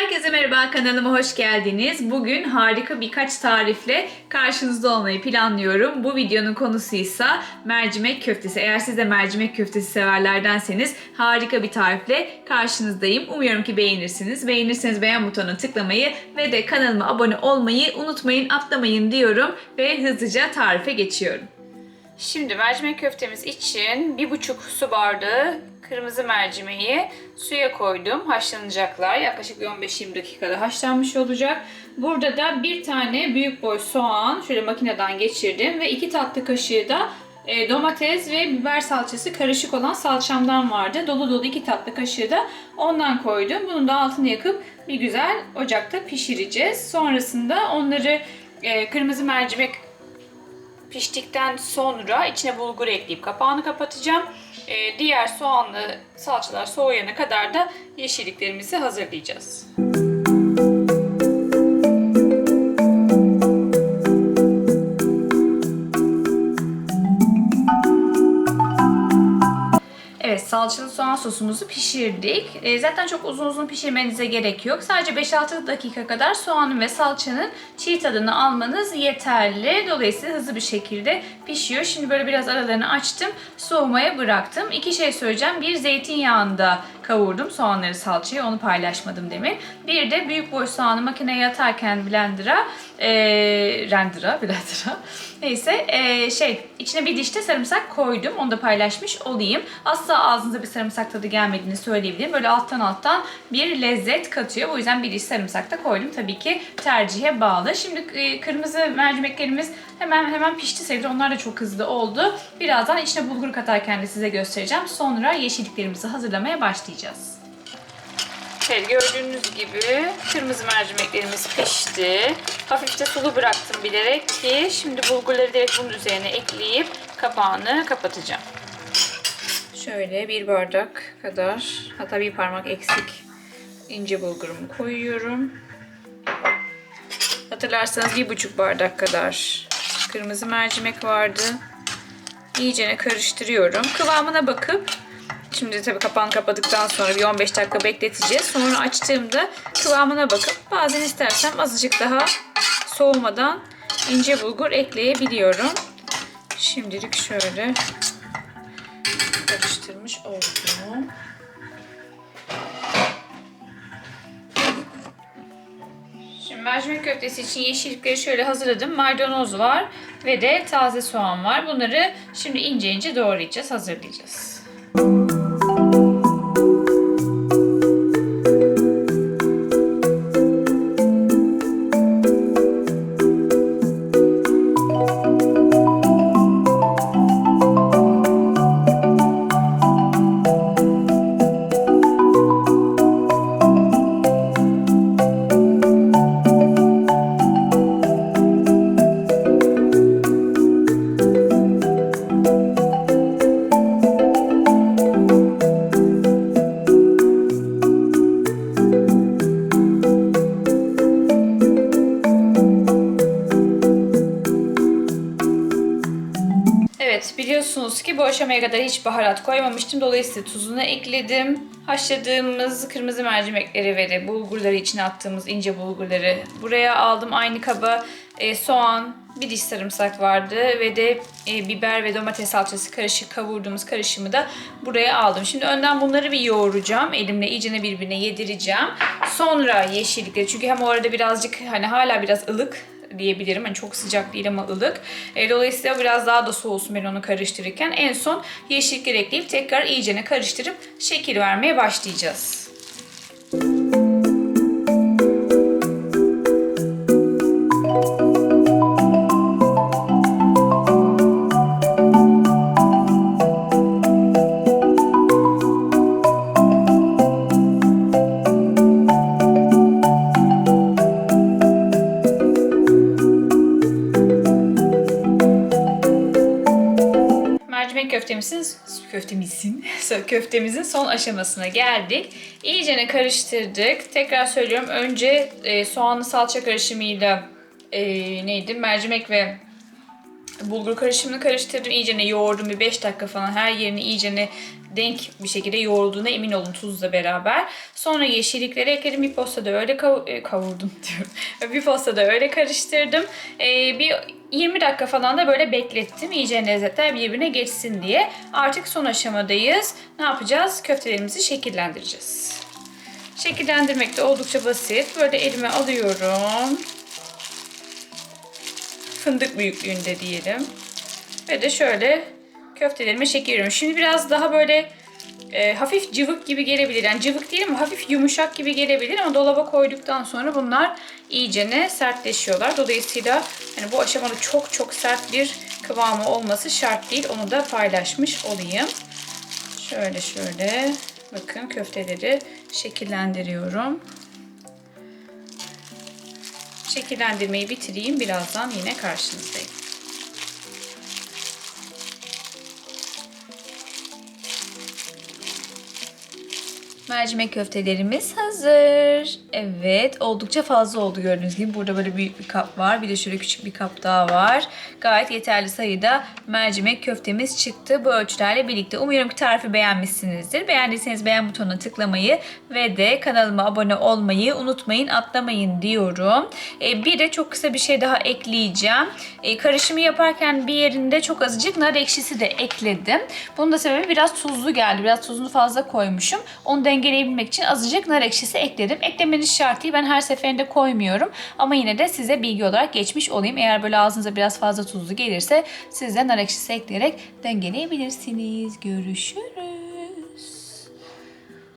Herkese merhaba kanalıma hoş geldiniz. Bugün harika birkaç tarifle karşınızda olmayı planlıyorum. Bu videonun konusu ise mercimek köftesi. Eğer siz de mercimek köftesi severlerdenseniz harika bir tarifle karşınızdayım. Umuyorum ki beğenirsiniz. Beğenirseniz beğen butonuna tıklamayı ve de kanalıma abone olmayı unutmayın, atlamayın diyorum ve hızlıca tarife geçiyorum. Şimdi mercimek köftemiz için bir buçuk su bardağı kırmızı mercimeği suya koydum. Haşlanacaklar. Yaklaşık bir 15-20 dakikada haşlanmış olacak. Burada da bir tane büyük boy soğan şöyle makineden geçirdim ve iki tatlı kaşığı da e, domates ve biber salçası karışık olan salçamdan vardı. Dolu dolu iki tatlı kaşığı da ondan koydum. Bunun da altını yakıp bir güzel ocakta pişireceğiz. Sonrasında onları e, kırmızı mercimek piştikten sonra içine bulgur ekleyip kapağını kapatacağım. Ee, diğer soğanlı salçalar soğuyana kadar da yeşilliklerimizi hazırlayacağız. Salçalı soğan sosumuzu pişirdik. E, zaten çok uzun uzun pişirmenize gerek yok. Sadece 5-6 dakika kadar soğanın ve salçanın çiğ tadını almanız yeterli. Dolayısıyla hızlı bir şekilde pişiyor. Şimdi böyle biraz aralarını açtım. Soğumaya bıraktım. İki şey söyleyeceğim. Bir zeytinyağında kavurdum soğanları salçayı. Onu paylaşmadım demin. Bir de büyük boy soğanı makineye atarken blender'a e, render'a blender'a neyse e, şey içine bir dişte sarımsak koydum. Onu da paylaşmış olayım. Asla ağzınıza bir sarımsak tadı gelmediğini söyleyebilirim. Böyle alttan alttan bir lezzet katıyor. O yüzden bir diş sarımsak da koydum. Tabii ki tercihe bağlı. Şimdi e, kırmızı mercimeklerimiz hemen hemen pişti sayılır. Onlar da çok hızlı oldu. Birazdan içine bulgur katarken de size göstereceğim. Sonra yeşilliklerimizi hazırlamaya başlayacağız. Evet gördüğünüz gibi kırmızı mercimeklerimiz pişti. Hafif de sulu bıraktım bilerek ki şimdi bulgurları direkt bunun üzerine ekleyip kapağını kapatacağım. Şöyle bir bardak kadar hatta bir parmak eksik ince bulgurumu koyuyorum. Hatırlarsanız bir buçuk bardak kadar kırmızı mercimek vardı. İyicene karıştırıyorum. Kıvamına bakıp Şimdi tabii kapağını kapadıktan sonra bir 15 dakika bekleteceğiz. Sonra açtığımda kıvamına bakıp bazen istersem azıcık daha soğumadan ince bulgur ekleyebiliyorum. Şimdilik şöyle karıştırmış oldum. Şimdi mercimek köftesi için yeşillikleri şöyle hazırladım. Maydanoz var ve de taze soğan var. Bunları şimdi ince ince doğrayacağız, hazırlayacağız. Evet biliyorsunuz ki bu aşamaya kadar hiç baharat koymamıştım. Dolayısıyla tuzunu ekledim. Haşladığımız kırmızı mercimekleri ve de bulgurları içine attığımız ince bulgurları buraya aldım. Aynı kaba e, soğan, bir diş sarımsak vardı ve de e, biber ve domates salçası karışık kavurduğumuz karışımı da buraya aldım. Şimdi önden bunları bir yoğuracağım. Elimle iyicene birbirine yedireceğim. Sonra yeşillikleri çünkü hem o arada birazcık hani hala biraz ılık diyebilirim. Hani çok sıcak değil ama ılık. E, dolayısıyla biraz daha da soğusun ben onu karıştırırken. En son yeşillikleri ekleyip tekrar iyicene karıştırıp şekil vermeye başlayacağız. Mercimek köftemizin köftemizin köftemizin son aşamasına geldik. İyicene karıştırdık. Tekrar söylüyorum. Önce e, soğanlı salça karışımıyla e, neydi? Mercimek ve bulgur karışımını karıştırdım. İyicene yoğurdum bir 5 dakika falan. Her yerini iyicene denk bir şekilde yoğrulduğuna emin olun tuzla beraber. Sonra yeşillikleri ekledim. Bir postada öyle kav- e, kavurdum diyorum. bir postada öyle karıştırdım. Ee, bir 20 dakika falan da böyle beklettim. İyice lezzetler birbirine geçsin diye. Artık son aşamadayız. Ne yapacağız? Köftelerimizi şekillendireceğiz. Şekillendirmek de oldukça basit. Böyle elime alıyorum. Fındık büyüklüğünde diyelim. Ve de şöyle köftelerime şekil veriyorum. Şimdi biraz daha böyle e, hafif cıvık gibi gelebilir. Yani cıvık değil ama hafif yumuşak gibi gelebilir ama dolaba koyduktan sonra bunlar iyicene sertleşiyorlar. Dolayısıyla hani bu aşamada çok çok sert bir kıvamı olması şart değil. Onu da paylaşmış olayım. Şöyle şöyle bakın köfteleri şekillendiriyorum. Şekillendirmeyi bitireyim. Birazdan yine karşınızdayım. Mercimek köftelerimiz hazır. Evet, oldukça fazla oldu gördüğünüz gibi. Burada böyle büyük bir kap var. Bir de şöyle küçük bir kap daha var. Gayet yeterli sayıda mercimek köftemiz çıktı bu ölçülerle birlikte. Umuyorum ki tarifi beğenmişsinizdir. Beğendiyseniz beğen butonuna tıklamayı ve de kanalıma abone olmayı unutmayın, atlamayın diyorum. Ee, bir de çok kısa bir şey daha ekleyeceğim. Ee, karışımı yaparken bir yerinde çok azıcık nar ekşisi de ekledim. Bunun da sebebi biraz tuzlu geldi. Biraz tuzunu fazla koymuşum. Onu dengeleyebilmek için azıcık nar ekşisi ekledim. Eklemeniz şart değil. Ben her seferinde koymuyorum. Ama yine de size bilgi olarak geçmiş olayım. Eğer böyle ağzınıza biraz fazla tuzlu gelirse siz de nar ekşisi ekleyerek dengeleyebilirsiniz. Görüşürüz.